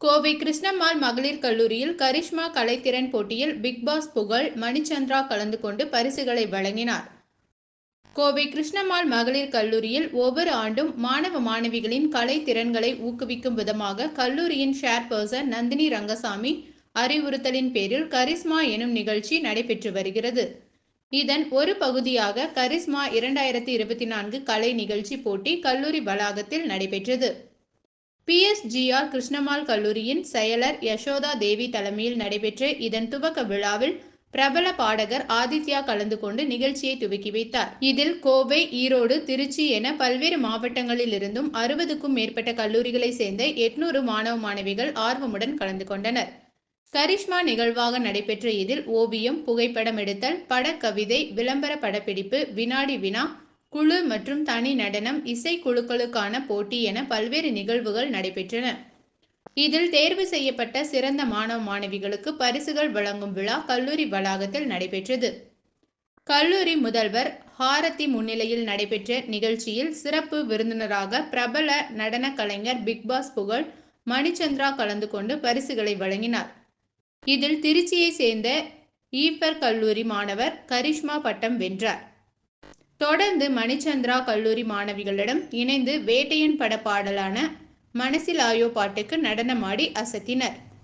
கோவை கிருஷ்ணம்மாள் மகளிர் கல்லூரியில் கரிஷ்மா கலைத்திறன் போட்டியில் பிக் பாஸ் புகழ் மணிச்சந்திரா கலந்து கொண்டு பரிசுகளை வழங்கினார். கோவை கிருஷ்ணம்மாள் மகளிர் கல்லூரியில் ஒவ்வொரு ஆண்டும் மாணவ மாணவிகளின் கலை திறன்களை ஊக்குவிக்கும் விதமாக கல்லூரியின் ஷேர்பர்சன் நந்தினி ரங்கசாமி அறிவுறுத்தலின் பேரில் கரிஸ்மா எனும் நிகழ்ச்சி நடைபெற்று வருகிறது. இதன் ஒரு பகுதியாக கரிஸ்மா இரண்டாயிரத்தி இருபத்தி நான்கு கலை நிகழ்ச்சி போட்டி கல்லூரி வளாகத்தில் நடைபெற்றது. பிஎஸ்ஜிஆர் கிருஷ்ணமால் கல்லூரியின் செயலர் யசோதா தேவி தலைமையில் நடைபெற்ற இதன் துவக்க விழாவில் பிரபல பாடகர் ஆதித்யா கலந்து கொண்டு நிகழ்ச்சியை துவக்கி வைத்தார். இதில் கோவை ஈரோடு திருச்சி என பல்வேறு மாவட்டங்களில் இருந்தும் அறுபதுக்கும் மேற்பட்ட கல்லூரிகளை சேர்ந்த எட்நூறு மாணவ மாணவிகள் ஆர்வமுடன் கலந்து கொண்டனர். கரிஷ்மா நிகழ்வாக நடைபெற்ற இதில் ஓவியம் புகைப்படம் எடுத்தல் படக்கவிதை விளம்பர படப்பிடிப்பு வினாடி வினா குழு மற்றும் தனி நடனம் இசை குழுக்களுக்கான போட்டி என பல்வேறு நிகழ்வுகள் நடைபெற்றன. இதில் தேர்வு செய்யப்பட்ட சிறந்த மாணவ மாணவிகளுக்கு பரிசுகள் வழங்கும் விழா கல்லூரி வளாகத்தில் நடைபெற்றது. கல்லூரி முதல்வர் ஹாரதி முன்னிலையில் நடைபெற்ற நிகழ்ச்சியில் சிறப்பு விருந்தினராக பிரபல நடன கலைஞர் பிக்பாஸ் புகழ் மணிச்சந்திரா கலந்து கொண்டு பரிசுகளை வழங்கினார். இதில் திருச்சியை சேர்ந்த ஈப்பர் கல்லூரி மாணவர் கரிஷ்மா பட்டம் வென்றார். தொடர்ந்து மணிச்சந்திரா கல்லூரி மாணவிகளிடம் இணைந்து வேட்டையன் பட பாடலான மனசில் ஆயோ பாட்டுக்கு நடனமாடி அசத்தினர்.